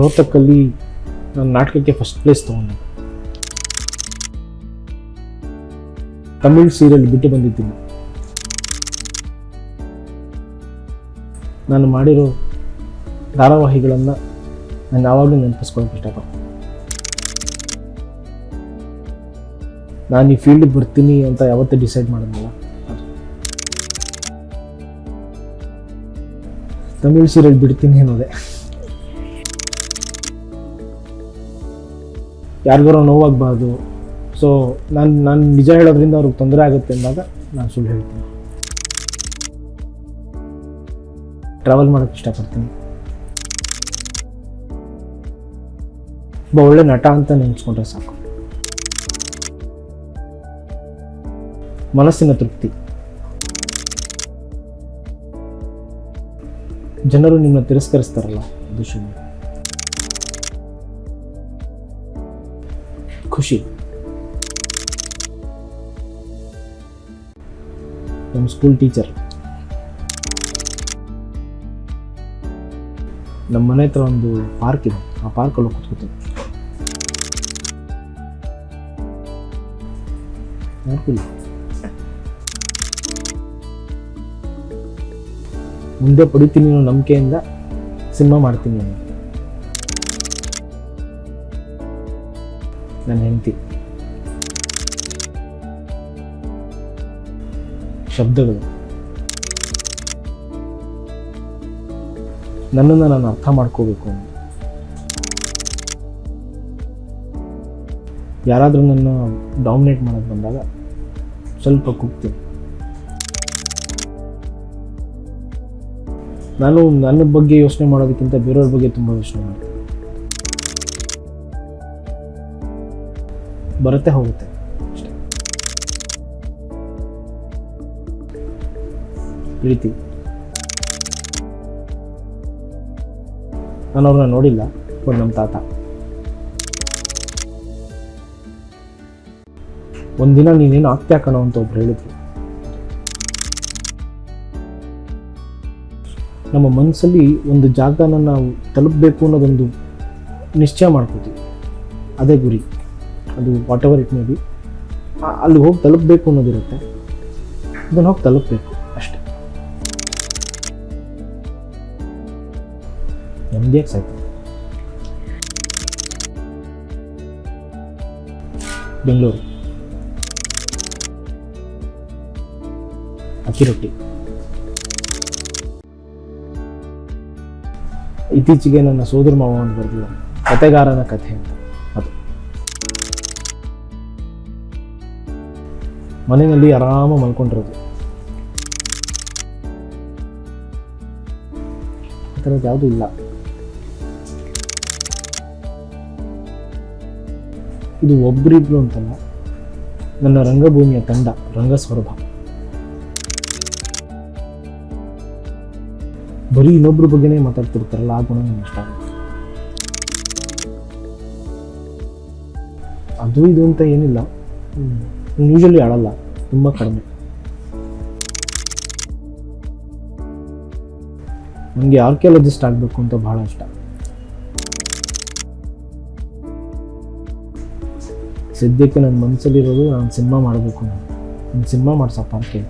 ರೋಹ್ತಕ್ಕಲ್ಲಿ ನಾನು ನಾಟಕಕ್ಕೆ first place ತೊಗೊಂಡೆ. ತಮಿಳ್ ಸೀರಿಯಲ್ ಬಿಟ್ಟು ಬಂದಿದ್ದೀನಿ. ನಾನು ಮಾಡಿರೋ ಧಾರಾವಾಹಿಗಳನ್ನು ನಾನು ಯಾವಾಗಲೂ ನೆನಪಿಸ್ಕೊಳ್ಳೋಕೆ ಇಷ್ಟಪಡ್ತೀನಿ. ನಾನು ಈ ಫೀಲ್ಡಿಗೆ ಬರ್ತೀನಿ ಅಂತ ಯಾವತ್ತೂ ಡಿಸೈಡ್ ಮಾಡೋದಿಲ್ಲ ತಮಿಳ್ ಸೀರಿಯಲ್ ಬಿಡ್ತೀನಿ ಅನ್ನೋದೇ. ಯಾರಿಗಾರೋ ನೋವಾಗಬಾರ್ದು. ಸೊ ನಾನು ನಾನು ನಿಜ ಹೇಳೋದ್ರಿಂದ ಅವ್ರಿಗೆ ತೊಂದರೆ ಆಗುತ್ತೆ ಅಂದಾಗ ನಾನು ಸುಳ್ಳು ಹೇಳ್ತೀನಿ. ಟ್ರಾವೆಲ್ ಮಾಡೋಕ್ಕೆ ಇಷ್ಟಪಡ್ತೀನಿ. ಒಬ್ಬ ಒಳ್ಳೆ ನಟ ಅಂತ ನೆನೆಸ್ಕೊಂಡ್ರೆ ಸಾಕು. ಮನಸ್ಸಿನ ತೃಪ್ತಿ. ಜನರು ನಿಮ್ಮನ್ನ ತಿರಸ್ಕರಿಸ್ತಾರಲ್ಲ, ಅದು ಶುಭ ಖುಷಿ. ನಮ್ಮ ಸ್ಕೂಲ್ ಟೀಚರ್ ನಮ್ಮ ಮನೆ ಹತ್ರ ಒಂದು ಪಾರ್ಕ್ ಇದೆ. ಆ ಪಾರ್ಕಲ್ಲಿ ಕೂತ್ಕೋತೀನಿ. ಯಾರ್ಗೂ ಮುಂದೆ ಪಡಿತೀನಿ ಅನ್ನೋ ನಂಬಿಕೆಯಿಂದ ಸಿನಿಮಾ ಮಾಡ್ತೀನಿ ನಾನು. ನನ್ನ ಹೆಂಡತಿ. ಶಬ್ದಗಳು. ನನ್ನನ್ನು ನಾನು ಅರ್ಥ ಮಾಡ್ಕೋಬೇಕು ಯಾರಾದರೂ ನನ್ನ ಡಾಮಿನೇಟ್ ಮಾಡೋದು ಬಂದಾಗ ಸ್ವಲ್ಪ ಕುಗ್ತೀನಿ. ನಾನು ನನ್ನ ಬಗ್ಗೆ ಯೋಚನೆ ಮಾಡೋದಕ್ಕಿಂತ ಬೇರೆಯವ್ರ ಬಗ್ಗೆ ತುಂಬ ಯೋಚನೆ ಮಾಡ್ತೀನಿ. ಬರುತ್ತೆ, ಹೋಗುತ್ತೆ. ಪ್ರೀತಿ ನಾನು ಅವ್ರನ್ನ ನೋಡಿಲ್ಲ, ಬಟ್ ನಮ್ಮ ತಾತ. ಒಂದಿನ ನೀನೇನು ಆಗ್ತಾ ಕಣೋ ಅಂತ ಒಬ್ರು ಹೇಳಿದ್ರು. ನಮ್ಮ ಮನಸ್ಸಲ್ಲಿ ಒಂದು ಜಾಗನ ನಾವು ತಲುಪಬೇಕು ಅನ್ನೋದೊಂದು ನಿಶ್ಚಯ ಮಾಡ್ಕೋತೀವಿ. ಅದೇ ಗುರಿ. ಅದು whatever it may be ಅಲ್ಲಿ ಹೋಗಿ ತಲುಪಬೇಕು ಅನ್ನೋದಿರುತ್ತೆ. ಇದನ್ನು ಹೋಗಿ ತಲುಪಬೇಕು ಅಷ್ಟೇ. ನೆಮ್ಮದಿಯಾಗಿ ಸಾಯ್ತು ಬೆಂಗಳೂರು. ಅಕ್ಕಿ ರೊಟ್ಟಿ. ಇತ್ತೀಚೆಗೆ ನನ್ನ ಸೋದರ ಮಾವ ಒಂದು ಬರೆದಿಲ್ಲ ಕತೆಗಾರನ ಕಥೆ ಅಂತ. ಮನೆಯಲ್ಲಿ ಆರಾಮ ಮಲ್ಕೊಂಡಿರೋದು. ಆ ಥರದ್ದು ಯಾವುದೂ ಇಲ್ಲ. ಇದು ಒಬ್ಬರಿಬ್ರು ಅಂತಲ್ಲ, ನನ್ನ ರಂಗಭೂಮಿಯ ತಂಡ ರಂಗಸೌರಭ ಬರೀ ಇನ್ನೊಬ್ರ ಬಗ್ಗೆನೇ ಮಾತಾಡ್ತಿರ್ತಾರಲ್ಲ, ಆ ಗುಣ ನನಗೆ ಇಷ್ಟ ಅದು ಇದು ಅಂತ ಏನಿಲ್ಲ. ಯೂಶಲಿ ಆಡಲ್ಲ ತುಂಬ ಕಡಿಮೆ. ನನಗೆ ಆರ್ಕಿಯಾಲಜಿಸ್ಟ್ ಆಗಬೇಕು ಅಂತ ಬಹಳ ಇಷ್ಟ. ಸದ್ಯಕ್ಕೆ ನನ್ನ ಮನಸ್ಸಲ್ಲಿರೋದು ನಾನು ಸಿನಿಮಾ ಮಾಡಬೇಕು ನಾನು ಸಿನಿಮಾ ಮಾಡ್ಸೋ ಪಾರ್ಕೆ